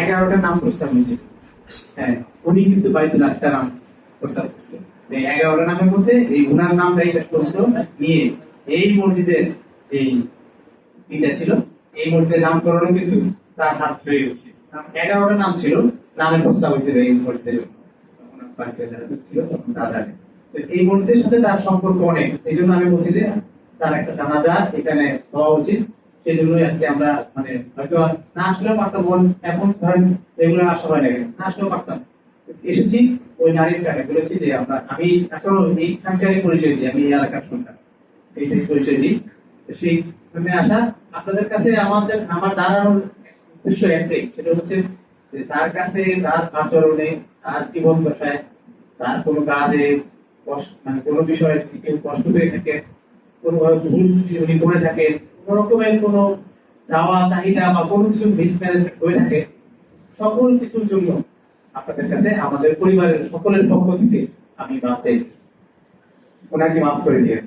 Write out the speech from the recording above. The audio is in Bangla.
এগারোটা নাম প্রস্তাব হয়েছিল হ্যাঁ উনি কিন্তু বাইতুল আসসালাম প্রস্তাব এই এগারোটা নামের মধ্যে এই উনার নামটাই শেষ পর্যন্ত নিয়ে এই মসজিদের এই ইটা ছিল, এই মসজিদের নামকরণও কিন্তু তার হাত ধরে গেছে। এগারোটা নাম ছিল, নামের প্রস্তাব হয়েছিল এই মসজিদের এই মসজিদের সাথে তার সম্পর্ক অনেক। এই জন্য আমি বলছি যে তার একটা জানাজা এখানে হওয়া উচিত। সেই জন্যই আজকে আমরা মানে হয়তো না আসলেও পারতাম এখন ধরেন রেগুলার আসা হয় না না আসলেও পারতাম। এসেছি, ওই নারীটাকে বলেছি যে আমরা, আমি এখনও এইখানকারই পরিচয় দিই, আমি এই এলাকার সন্তান। এইটাই পরিচয় দিই। সেই আসা, আপনাদের কাছে আমাদের, আমার দাঁড়ানোর উদ্দেশ্য একটাই, সেটা হচ্ছে তার কাছে, তার আচরণে, তার জীবন দশায়, তার কোনো কাজে মানে কোনো বিষয়ে কেউ কষ্ট পেয়ে থাকে কোনোভাবে ভুল উনি করে থাকে কোনো রকমের কোনো চাওয়া চাহিদা বা কোনো কিছু মিসম্যানেজমেন্ট হয়ে থাকে, সকল কিছুর জন্য আপনাদের কাছে, আমাদের পরিবারের সকলের পক্ষ থেকে আমি মাপ চাইছি ওনাকে মাফ করে দিয়ে